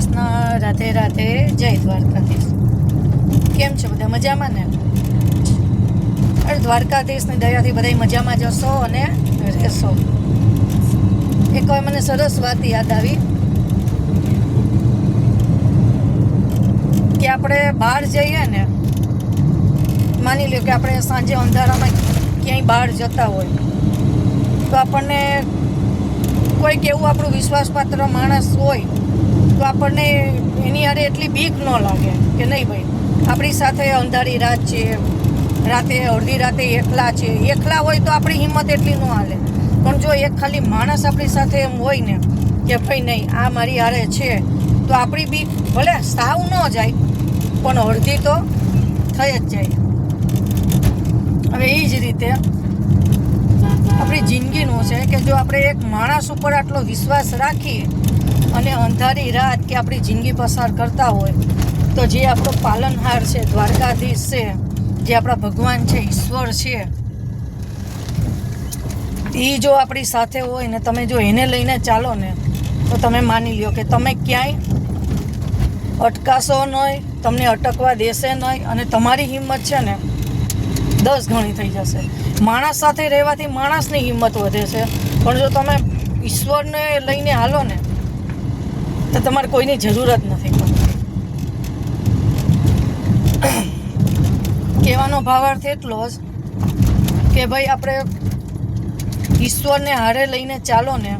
કૃષ્ણ રાધે રાધે જય દ્વારકાધીશ. કેમ છો બધા મજામાં ને? અરે દ્વારકાધીશની દયાથી બધા મજામાં જશો અને રહેશો. એક વાર મને સરસ વાત યાદ આવી. કે આપણે બહાર જઈએ ને, માની લ્યો કે આપણે સાંજે અંધારામાં ક્યાંય બહાર જતા હોય, તો આપણને કોઈક એવું આપણું વિશ્વાસપાત્ર માણસ હોય તો આપણને એની હારે એટલી બીક ન લાગે કે નહીં ભાઈ. આપણી સાથે અંધારી રાત છે, રાતે અડધી રાતે એકલા છે. એકલા હોય તો આપણી હિંમત એટલી ન હાલે. પણ જો એક ખાલી માણસ આપણી સાથે એમ હોય ને કે ભાઈ નહીં, આ મારી હારે છે, તો આપણી બીક ભલે સાવ ન જાય, પણ અડધી તો થઈ જ જાય. હવે એ જ રીતે આપણી જિંદગીનું છે કે જો આપણે એક માણસ ઉપર આટલો વિશ્વાસ રાખીએ અને અંધારી રાત કે આપણી જિંદગી પસાર કરતા હોય, તો જે આપણો પાલનહાર છે, દ્વારકાધીશ છે, જે આપણા ભગવાન છે, ઈશ્વર છે, એ જો આપણી સાથે હોય ને તમે જો એને લઈને ચાલો ને, તો તમે માની લ્યો કે તમે ક્યાંય અટકાશો નહીં તમને અટકવા દેશે નહીં અને તમારી હિંમત છે ને દસ ગણી થઈ જશે. માણસ સાથે રહેવાથી માણસની હિંમત વધે છે. પણ જો તમે ઈશ્વરને લઈને હાલો ને તો તમારે કોઈની જરૂર જ નથી. કહેવાનો ભાવાર્થ એટલો જ કે ભાઈ, આપણે ઈશ્વરને હારે લઈને ચાલો ને,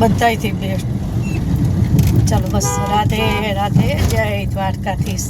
બધાયથી બેસ્ટ. ચાલો બસ, રાધે રાધે, જય દ્વારકાધીશ.